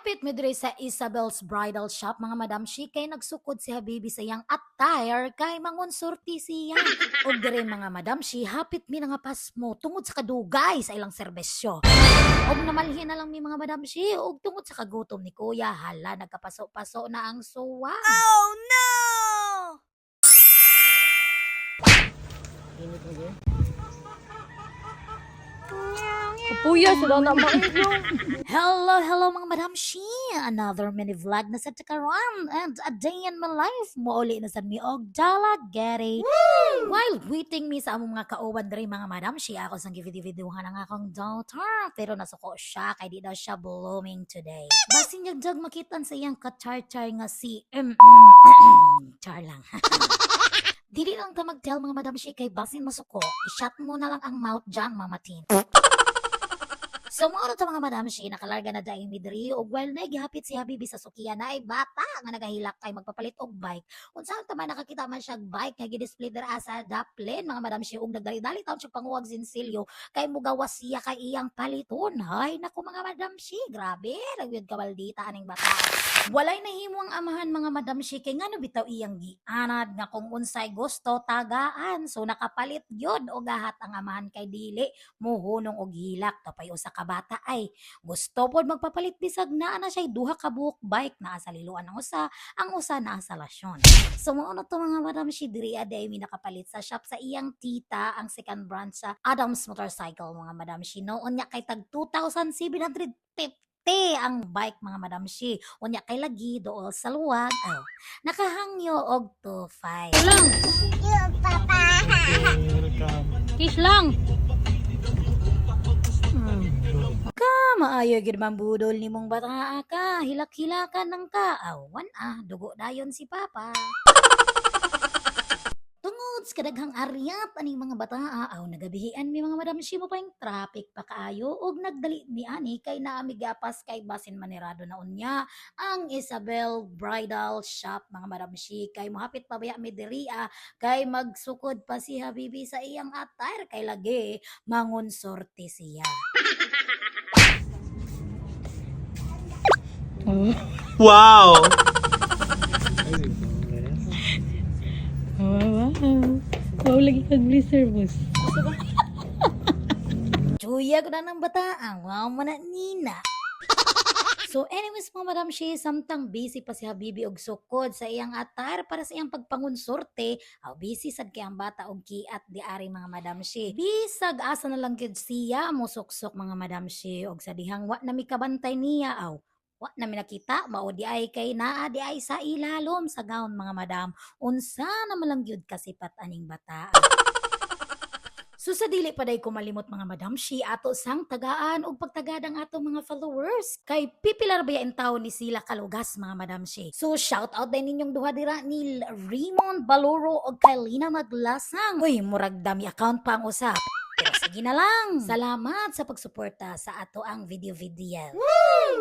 Hapit mi diri sa Isabel's Bridal Shop mga madam she kay nagsukod si Habibi sa iyang attire kay mangon sorti siya. Og diri mga madam she hapit mi nga pasmo tungod sa kadugay sa ilang serbisyo. Og namalhin na lang mi mga madam she og tungod sa kagutom ni kuya hala nagkapaso-paso na ang suwa. Oh no! Kapuya sila na maiyo. Hello, hello mga madam she. Another mini vlog na sa Takaran and a day in my life. Muuli na sa mi og Dala Getty. While waiting mi sa among mga kauban diri mga madam she, ako sang givideohan ang akong daughter. Pero nasuko siya kay di daw siya blooming today. Basin niya dag makitan sa iyang ka-char-char nga si char lang. Dili lang ta mag-tell mga madam she kay basin masuko. I-shut mo na lang ang mouth dyan, mamatin. So mga mga madam she nakalarga na daing midri ug while nagihapit si Habibi sa sukiya na ay bata nga nagahilak kay magpapalit og bike. Unsaon ta man nakakita man siya og bike nga gi-display dira sa daplin mga madam she ug nagdali-dali taon siya panguwag sinsilyo kay mugawas siya kay iyang paliton. Hay nako mga madam she grabe nagyud kabaldita aning bata. Walay nahimo ang amahan mga madam she kay ngano bitaw iyang gianad nga kung unsay gusto tagaan. So nakapalit gyud og gahat ang amahan kay dili muhunong og hilak tapay usa ka bata ay gusto pod magpapalit bisag naa na siya duha ka buhok bike naa sa liluan ang usa ang usa naa sa lasyon so mao na to mga madam si diri aday mi nakapalit sa shop sa iyang tita ang second brand sa Adams Motorcycle mga madam si noon nya kay tag 2,750 ang bike mga madam si unya kay lagi dool sa luwag oh, nakahangyo og 25 lang. Papa! Kiss lang. Maayo gid man budol nimong bata ka, hilak-hilakan ng ka. Awan ah, dugo dayon si Papa. Tungod sa kadaghang aryat aning mga bata. Aw nagabihian mi mga madam. Si mo pa yung traffic pa kaayo. Og nagdali ni ani kay naami gapas kay basin manirado na unya. Ang Isabel Bridal Shop mga madam. Si kay mohapit pa baya mi diri ah, kay magsukod pa si Habibi sa iyang attire. Kay lagi mangon sorte siya. Wow! Wow, wow. Wow, lagi kag blister boss. Chuya ko na ng bataang, wow mo na nina. So anyways mga madam she, samtang busy pa si Habibi og sukod sa iyang attire para sa iyang pagpangunsorte, aw busy sad kay ang bata og kiat di ari mga madam she. Bisag asa na lang gid siya mo suksok mga madam she og sa dihang wa na mi kabantay niya aw. Wa na mi nakita mao di ay kay naa di ay sa ilalom sa gown mga madam. Unsa na malang gyud kasipat aning bata. So sa dili pa day ko malimot mga madam, si ato sang tagaan og pagtagadang ato mga followers. Kay pipilar ba in taon ni sila kalugas mga madam si. So shout out din ninyong duha dira ni Raymond Baloro og kay Lina Maglasang. Uy, murag dami account pa ang usap. Sige na lang. Salamat sa pagsuporta sa ato ang video-video.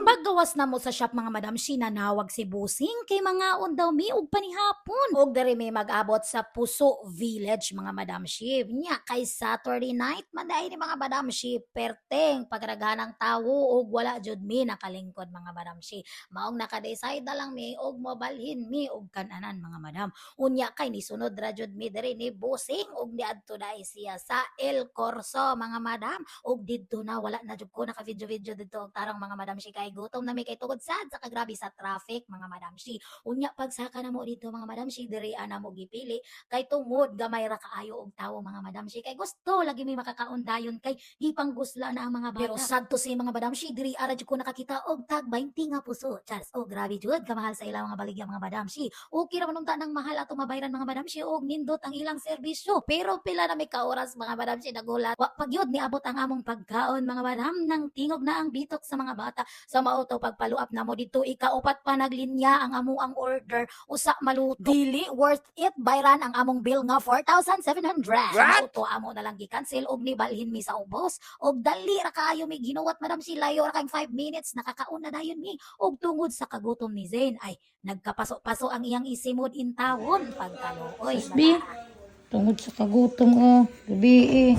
Paggawas na mo sa shop mga madam si nanawag si Busing kay mga daw mi og panihapon. Og diri may mag-abot sa Puso Village mga madam si. Nya kay Saturday night maday ni mga madam si perteng pagraghanang tawo og wala jud mi nakalingkod mga madam si. Maong naka-decide na lang mi og mobalhin mi og kananan mga madam. Unya kay ni sunod ra jud mi diri ni Busing og niadto dai siya sa El Corso mga madam. Og didto na wala na jud ko naka video video dito. Og tarang mga madam si kay gutom na may kay tugod sad sa kagrabe sa traffic mga madam si unya pagsaka na mo dito mga madam si diri ana mo gipili. Kay tungod gamay ra kaayo og tawo mga madam si kay gusto lagi may makakaon dayon kay gipanggusla na ang mga bata. pero sad to si mga madam si diri ara jud ko nakakita og tag 20 nga puso. Charles oh grabe jud kamahal sa ilang mga baligya mga madam si okay ra man unta nang mahal ato mabayran mga madam si og nindot ang ilang serbisyo. Pero pila na may kaoras mga madam si nagulat. Wa pagyud ni abot ang among pagkaon mga madam nang tingog na ang bitok sa mga bata sa mauto pagpaluap na mo dito ikaupat pa naglinya ang amo ang order usa maluto dili worth it bayran ang among bill nga 4,700 What? mauto amo na lang gi-cancel og nibalhin mi sa ubos og dali ra kaayo mi ginuwat madam si layo ra kay 5 minutes nakakaon na dayon mi og tungod sa kagutom ni Zain ay nagkapaso-paso ang iyang isimod in tawon pagkaluoy. Tungod sa kagutom oh. Gabi eh.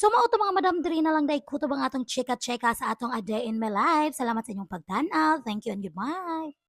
So mao to mga madam diri na lang day kutob ang atong chika-chika sa atong A Day in My Life. Salamat sa inyong pagtanaw. Thank you and goodbye.